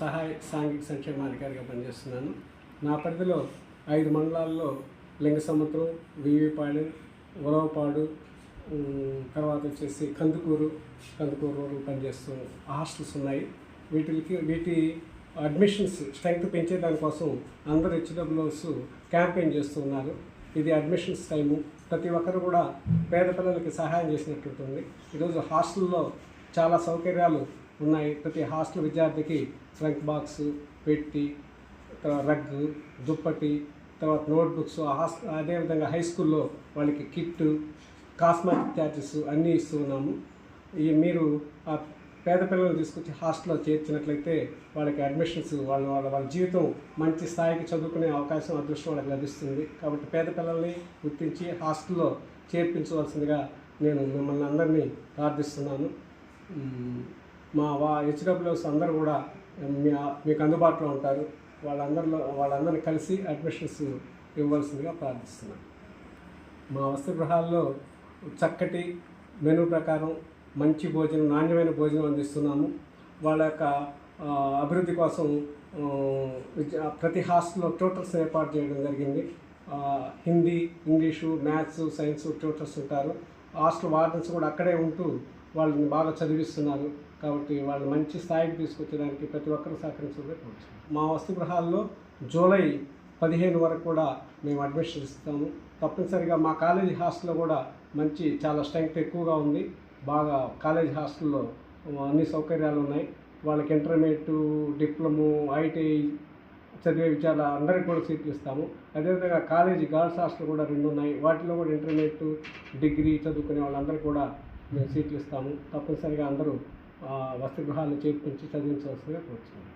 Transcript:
సహాయ సాంఘిక సంక్షేమాధికారిగా పనిచేస్తున్నాను. నా పరిధిలో ఐదు మండలాల్లో లింగసముద్రం వివిపాడు ఉలవపాడు తర్వాత వచ్చేసి కందుకూరు కందుకూరు రోడ్లు పనిచేస్తూ హాస్టల్స్ ఉన్నాయి. వీటికి వీటి అడ్మిషన్స్ స్ట్రెంగ్త్ పెంచే దానికోసం అందరు హెచ్డబ్ల్యూస్ క్యాంపెయిన్ చేస్తున్నారు ఇది అడ్మిషన్స్ టైము. ప్రతి ఒక్కరు కూడా పేద పిల్లలకి సహాయం చేసినట్టుంటుంది. ఈరోజు హాస్టల్లో చాలా సౌకర్యాలు ఉన్నాయి. ప్రతి హాస్టల్ విద్యార్థికి ఫ్రంక్ బాక్స్ పెట్టి తర్వాత రగ్గు దుప్పటి తర్వాత నోట్బుక్స్ హాస్ అదేవిధంగా హై స్కూల్లో వాళ్ళకి కిట్ కాస్మెటిక్ ఛార్జెస్ అన్నీ ఇస్తూ ఉన్నాము. ఈ మీరు పేద పిల్లలు తీసుకొచ్చి హాస్టల్లో చేర్చినట్లయితే వాళ్ళకి అడ్మిషన్స్ వాళ్ళ వాళ్ళ వాళ్ళ జీవితం మంచి స్థాయికి చదువుకునే అవకాశం అదృష్టం వాళ్ళకి లభిస్తుంది. కాబట్టి పేద పిల్లల్ని గుర్తించి హాస్టల్లో చేర్పించవలసిందిగా నేను మిమ్మల్ని అందరినీ ప్రార్థిస్తున్నాను. మా వా హెచ్డబ్ల్యూస్ అందరూ కూడా మీ మీకు అందుబాటులో ఉంటారు. వాళ్ళందరిలో వాళ్ళందరినీ కలిసి అడ్మిషన్స్ ఇవ్వాల్సిందిగా ప్రార్థిస్తున్నాను. మా వసతి గృహాల్లో చక్కటి మెనూ ప్రకారం మంచి భోజనం నాణ్యమైన భోజనం అందిస్తున్నాము. వాళ్ళ యొక్క అభివృద్ధి కోసం ప్రతి హాస్టల్లో ట్యూటర్స్ ఏర్పాటు చేయడం జరిగింది. Hindi English maths science tutors ఉంటారు. హాస్టల్ వార్డెన్స్ కూడా అక్కడే ఉంటూ వాళ్ళని బాగా చదివిస్తున్నారు. కాబట్టి వాళ్ళు మంచి స్థాయికి తీసుకొచ్చడానికి ప్రతి ఒక్కరూ సహకరించాలని మా వస్తు గృహాల్లో జూలై పదిహేను వరకు కూడా మేము అడ్మిషన్ ఇస్తాము. తప్పనిసరిగా మా కాలేజీ హాస్టల్లో కూడా మంచి చాలా స్ట్రెంగ్త్ ఎక్కువగా ఉంది. బాగా కాలేజ్ హాస్టల్లో అన్ని సౌకర్యాలు ఉన్నాయి. వాళ్ళకి ఇంటర్మీడియట్ డిప్లొమో ఐటీఐ చదివే విద్యార్థులు అందరికీ కూడా సీట్లు ఇస్తాము. అదేవిధంగా కాలేజీ గర్ల్స్ హాస్టల్ కూడా రెండు ఉన్నాయి. వాటిలో కూడా ఇంటర్మీడియట్ డిగ్రీ చదువుకునే వాళ్ళందరికీ కూడా మేము సీట్లు ఇస్తాము. తప్పనిసరిగా అందరూ వసతి గృహాలు చేర్పించి చదివించవలసిందిగా కోరుతున్నాము